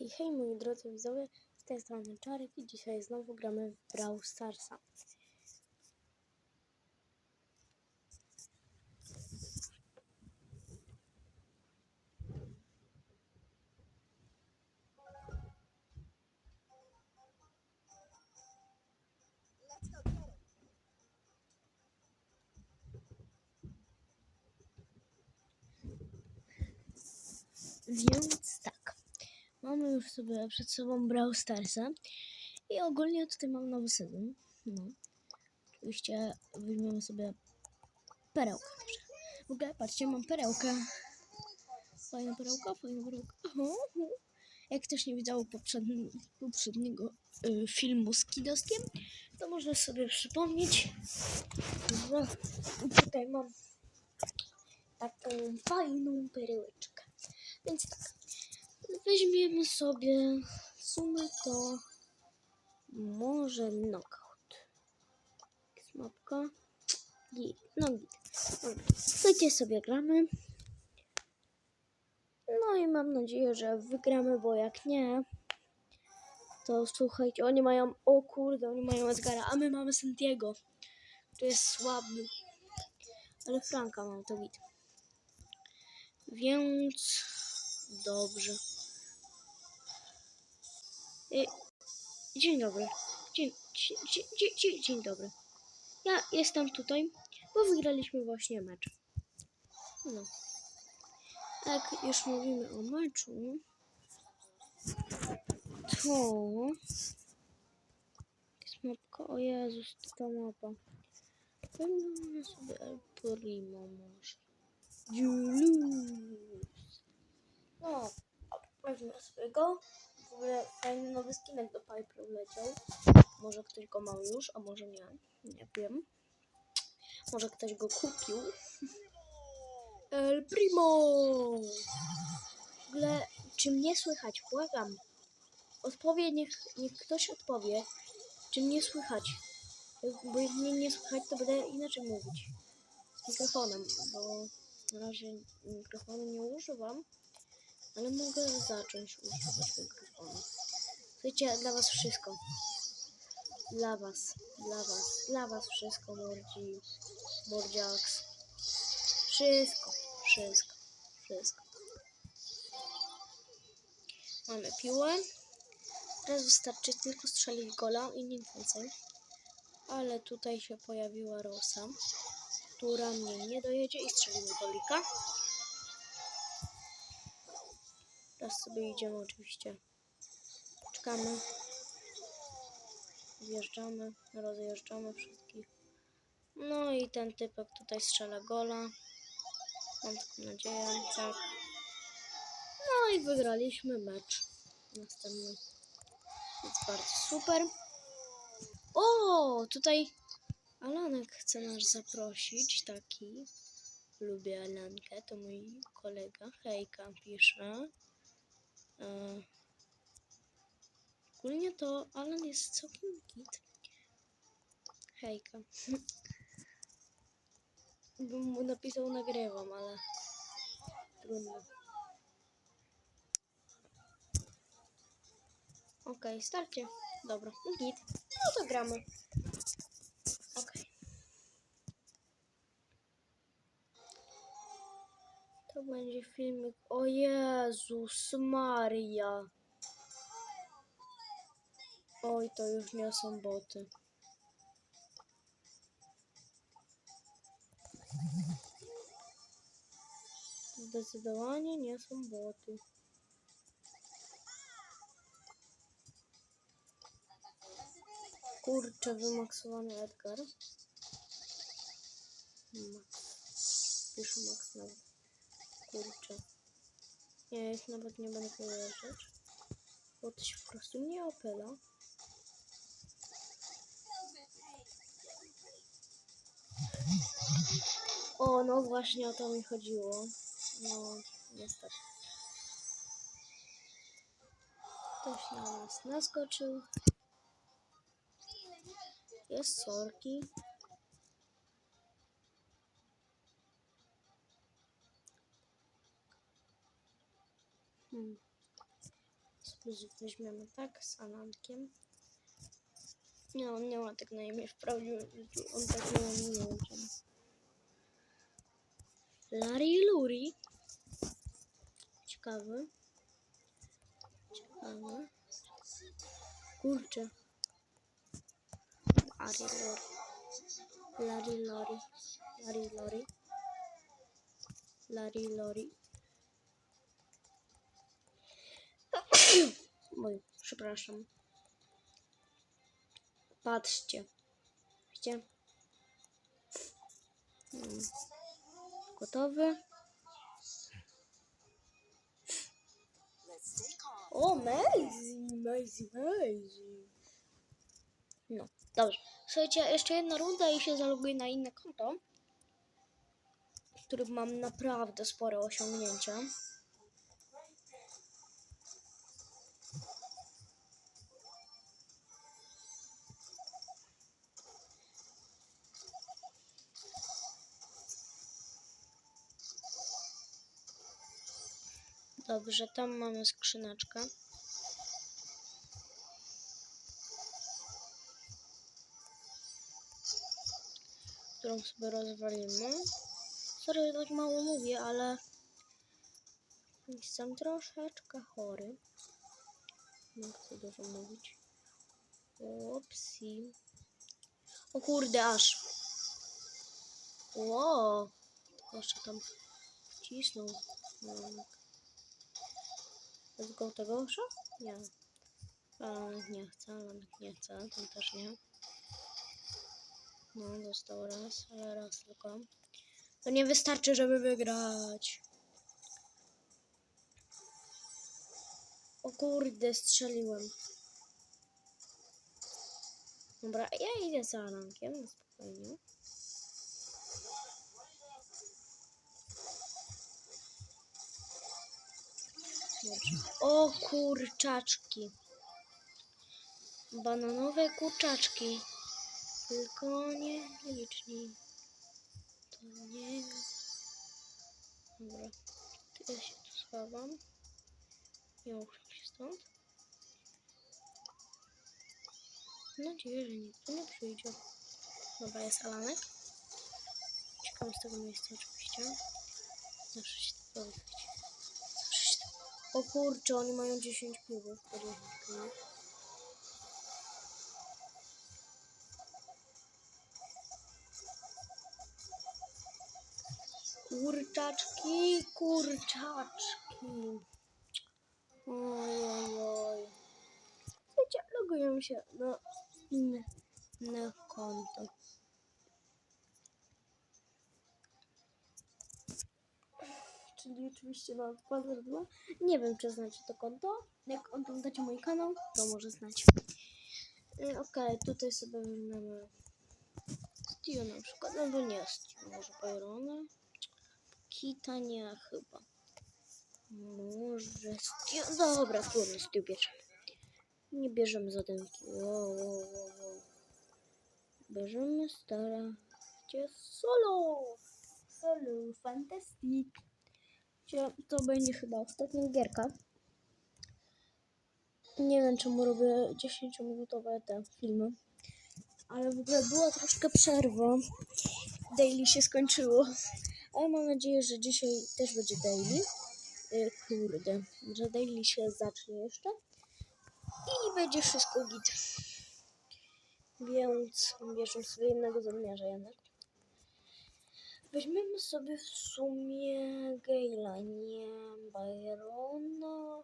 Hej, hej moi drodzy widzowie, z tej strony Czarek i dzisiaj znowu gramy w Brawl Starsa. Więc mamy już sobie przed sobą Brawl Starsa i ogólnie tutaj mam nowy sezon. No. Oczywiście weźmiemy sobie perełkę. W ogóle patrzcie, mam perełkę. Fajna perełka, fajna perełka. Aha. Jak ktoś nie widział poprzedni, poprzedniego y, filmu z Kidoskiem, to można sobie przypomnieć, że tutaj mam taką fajną perełeczkę. Więc tak, weźmiemy sobie w sumie to może knockout. Mapka. No git. Słuchajcie, sobie gramy. No i mam nadzieję, że wygramy, bo jak nie, to słuchajcie, oni mają, o kurde, oni mają Edgara, a my mamy Santiago, który jest słaby. Ale Franka mam, to git. Więc dobrze. Y, Dzień dobry. Dzień, dzień, dzień, dzień, dzień dobry. Ja jestem tutaj, bo wygraliśmy właśnie mecz. No. Jak już mówimy o meczu, to jest mapka, o Jezus, ta mapa. Pewnie sobie El Primo może. Julius. No, weźmy sobie go. W ogóle fajny nowy skinek do Piper leciał. Może ktoś go ma już, a może nie. Nie wiem. Może ktoś go kupił. El Primo! W ogóle, czy mnie słychać? Błagam. Odpowie, niech, niech ktoś odpowie, czy mnie słychać. Bo jak mnie nie słychać, to będę inaczej mówić. Z mikrofonem, bo na razie mikrofonu nie używam, ale mogę zacząć używać mikrofonu. Słuchajcie, dla was wszystko. Dla was, dla was, dla was wszystko, mordzi, mordziaks. Wszystko, wszystko, wszystko. Mamy piłę. Teraz wystarczy tylko strzelić gola i nic więcej. Ale tutaj się pojawiła Rosa, która mnie nie dojedzie i strzelimy golika. Teraz sobie idziemy oczywiście. Czekamy. Wjeżdżamy, rozjeżdżamy wszystkich. No i ten typek tutaj strzela gola. Mam taką nadzieję, tak. No i wygraliśmy mecz. Następny. Więc bardzo super. O, tutaj Alanek chce nas zaprosić, taki. Lubię Alankę, to mój kolega. Hejka pisze. E, Ogólnie to Alan jest całkiem git. Hejka. Bym mu napisał nagrywam, ale trudno. Okej, starcie. Dobra, git. No to gramy. Będzie filmik. O Jezus Maria. Oj, to już nie są boty. Zdecydowanie nie są boty. Kurczę, wymaksowany Edgar. Max. Piszę nawet. Kurczę. Ja ich nawet nie będę pojeżdżać. Bo to się po prostu nie opyla. O, no właśnie o to mi chodziło. No, niestety. Ktoś na nas naskoczył. Jest sorki. Hmm. Weźmiemy tak z Alankiem. Nie, on nie ma tak na imię w prawdziwym życiu. On tak nie ma czemu. Larry Luri. Ciekawy. Ciekawy. Kurczę. Larry Lori. Larry Lori. Larry Lori. Larry Lori. Oj, przepraszam. Patrzcie. Widzicie? Mm. Gotowy? O, Maisie, Maisie, Maisie. No, dobrze. Słuchajcie, jeszcze jedna runda i się zaloguję na inne konto, w którym mam naprawdę spore osiągnięcia. Dobrze, tam mamy skrzyneczkę. Którą sobie rozwalimy. Sorry, że tak mało mówię, ale jestem troszeczkę chory. Nie chcę dużo mówić. Upsi. O kurde, aż. Ło. Jeszcze tam wcisnął. Mm. Let's go tego już? Nie. Alanek nie chce, Alanek nie chce, ten też nie. No, dostał raz, ale raz tylko. To nie wystarczy, żeby wygrać. O kurde, strzeliłem. Dobra, ja idę za Alankiem, na spokojnie. O kurczaczki. Bananowe kurczaczki. Tylko nie liczni. To nie. Dobra. To ja się tu schowam. Nie ruszam się stąd. Mam nadzieję, że nikt tu nie przyjdzie. Dobra, jest Alanek. Uciekam z tego miejsca oczywiście. Zawsze się tak powiem. O kurczę, oni mają 10 piłów. podejrzewam. Kurczaczki, kurczaczki. Oj, oj, oj. Słuchajcie, loguję się na inne konto. Czyli oczywiście na Panther 2. Nie wiem, czy znacie to konto. Jak oglądacie mój kanał, to może znać. Y, Okej, tutaj sobie weźmiemy Steel na przykład, albo nie Steel, może Byrona. Kita nie chyba. Może Steel, dobra, trudno Steel bierzemy. Nie bierzemy zadymki. Wow, wow, wow, wow. Bierzemy stara. Solo? Solo, fantastic. To będzie chyba ostatnia gierka. Nie wiem czemu robię 10-minutowe te filmy. Ale w ogóle była troszkę przerwa. Daily się skończyło. Ale mam nadzieję, że dzisiaj też będzie daily. Y, kurde, że daily się zacznie jeszcze. I będzie wszystko git. Więc bierzemy sobie jednego zamiarza jednak. Weźmiemy sobie w sumie Gale'a, nie Byrona.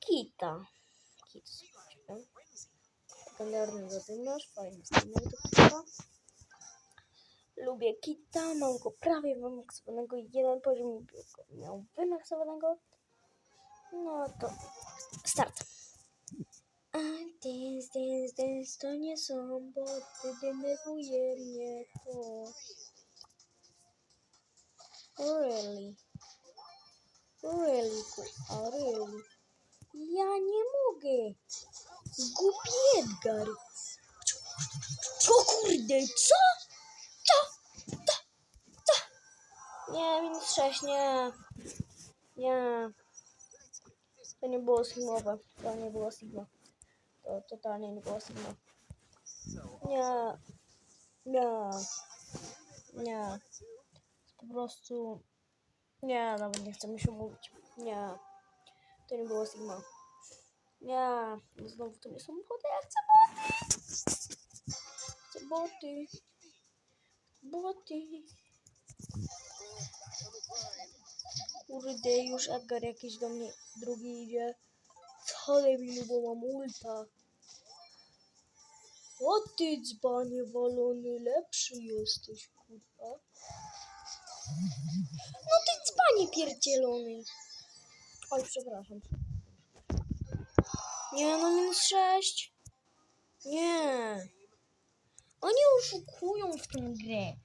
Kita. Kit zobaczmy. Legendarny zadymiarz, fajny do Kita. Lubię Kita, mam go prawie wymaksowanego, jeden poziom go miał wymaksowanego. No to start. A dance, dance, dance to nie są boty, denerwuje mnie to. Really? Really? A really? Ja nie mogę. Głupi Edgar. Co kurde, co? Co? Co? Co? Nie, minus 6, nie. Nie. To nie było sigmowe. To nie było sigma. To totalnie nie było sigma. Nie. Nie. Nie. Po prostu... Nie, nawet nie chcę mi się mówić. Nie. To nie było sigma. Nie. No Znowu to nie są boty. Ja chcę boty. Chcę boty. Boty. Kurde, już Edgar jakiś do mnie drugi idzie. Co debilu, bo mam ulta. O ty dzbanie walony, lepszy jesteś, kurwa. No ty dzbanie pierdzielony. Oj, przepraszam. Nie, no minus sześć. Nie. Oni oszukują w tę grę.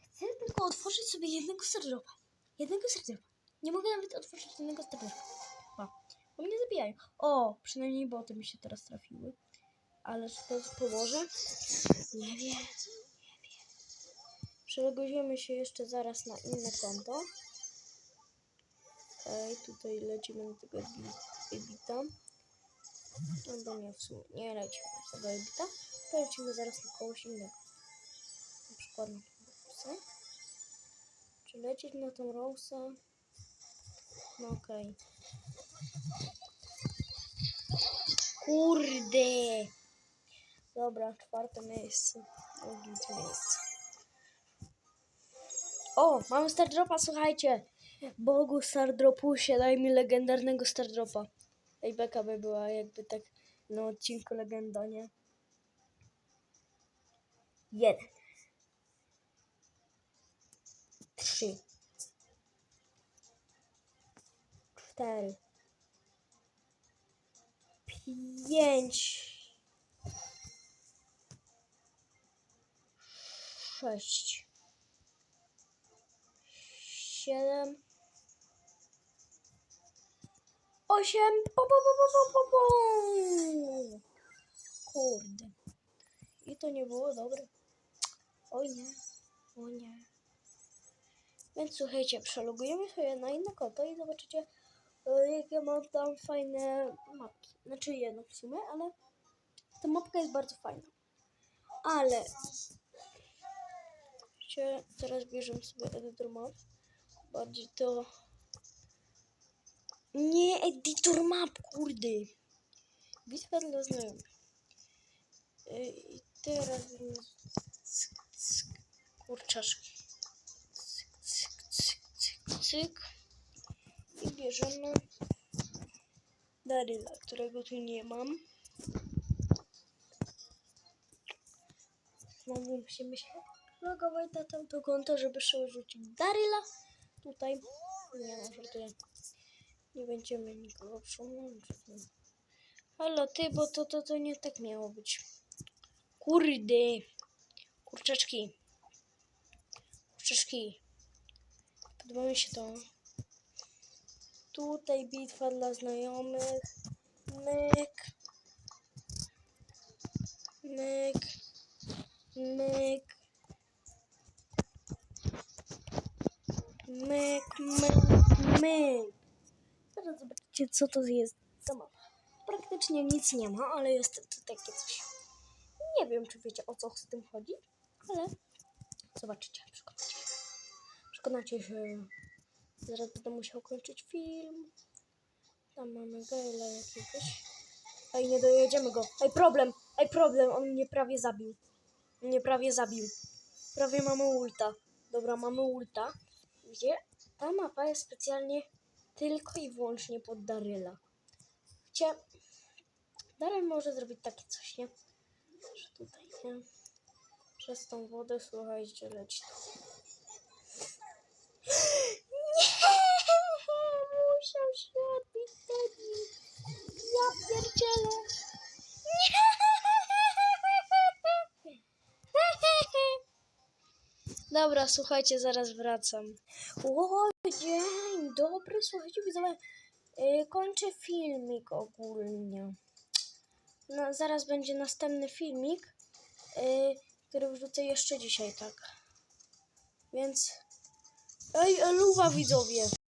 Chcę tylko otworzyć sobie jednego serdropa. Jednego serdropa. Nie mogę nawet otworzyć jednego serdropa. O, bo mnie zabijają. O, przynajmniej boty mi się teraz trafiły. Ale czy to pomoże? Nie wiem. Przelogujemy się jeszcze zaraz na inne konto. Okej, tutaj lecimy na tego ebi- ebita. Albo nie, w sumie nie lecimy na tego ebita. To lecimy zaraz na kogoś innego. Na przykład na Rosa. Czy lecieć na tą Rosa? No okej. Kurde! Dobra, czwarte miejsce. Drugie miejsce. O, mamy Star Dropa, słuchajcie. Bogu Star Dropusie, daj mi legendarnego Star Dropa. Ej, beka by była jakby tak na odcinku legenda, nie? Jeden. Trzy. Cztery. Pięć. Sześć. Siedem. Osiem. Po, po, po, po, po, po. Kurde. I to nie było dobre. Oj nie. O nie. Więc słuchajcie, przelogujemy sobie na inne konto i zobaczycie, e, jakie mam tam fajne mapki. Znaczy jedno w sumie, ale ta mapka jest bardzo fajna. Ale teraz bierzemy sobie editor map. Bardziej to... Nie, editor map, kurde. Bitwa dla znajomych. I teraz kurczaczki. Cyk, cyk, cyk, cyk, cyk. I bierzemy Daryla, którego tu nie mam. Znowu musimy się logować na tamto konto, żeby przerzucić Daryla. Tutaj nie no, żartuję. Nie będziemy nikogo przełączyć. Halo ty, bo to, to, to nie tak miało być. Kurde. Kurczaczki. Kurczaczki. Podoba mi się to. Tutaj bitwa dla znajomych. Myk. Myk. Myk. Myk, myk. Teraz zobaczycie, co to jest za mapa. Praktycznie nic nie ma, ale jest to takie coś. Nie wiem, czy wiecie, o co z tym chodzi, ale zobaczycie, przekonacie się. Przekonacie się. Zaraz będę musiał kończyć film. Tam mamy Gaila jakiegoś. Ej, nie dojedziemy go. Ej, problem! Ej, problem! On mnie prawie zabił. Mnie prawie zabił. Prawie mamy ulta. Dobra, mamy ulta. Gdzie ta mapa jest specjalnie tylko i wyłącznie pod Daryla. Gdzie Daryl może zrobić takie coś, nie? Że tutaj, nie? Przez tą wodę, słuchajcie, leci to. Nie! Musiał się odbić. Ja pierdzielę. Dobra, słuchajcie, zaraz wracam. O, dzień dobry, słuchajcie, widzowie. Yy, kończę filmik ogólnie. No, zaraz będzie następny filmik, yy, który wrzucę jeszcze dzisiaj, tak. Więc... Ej, eluwa widzowie!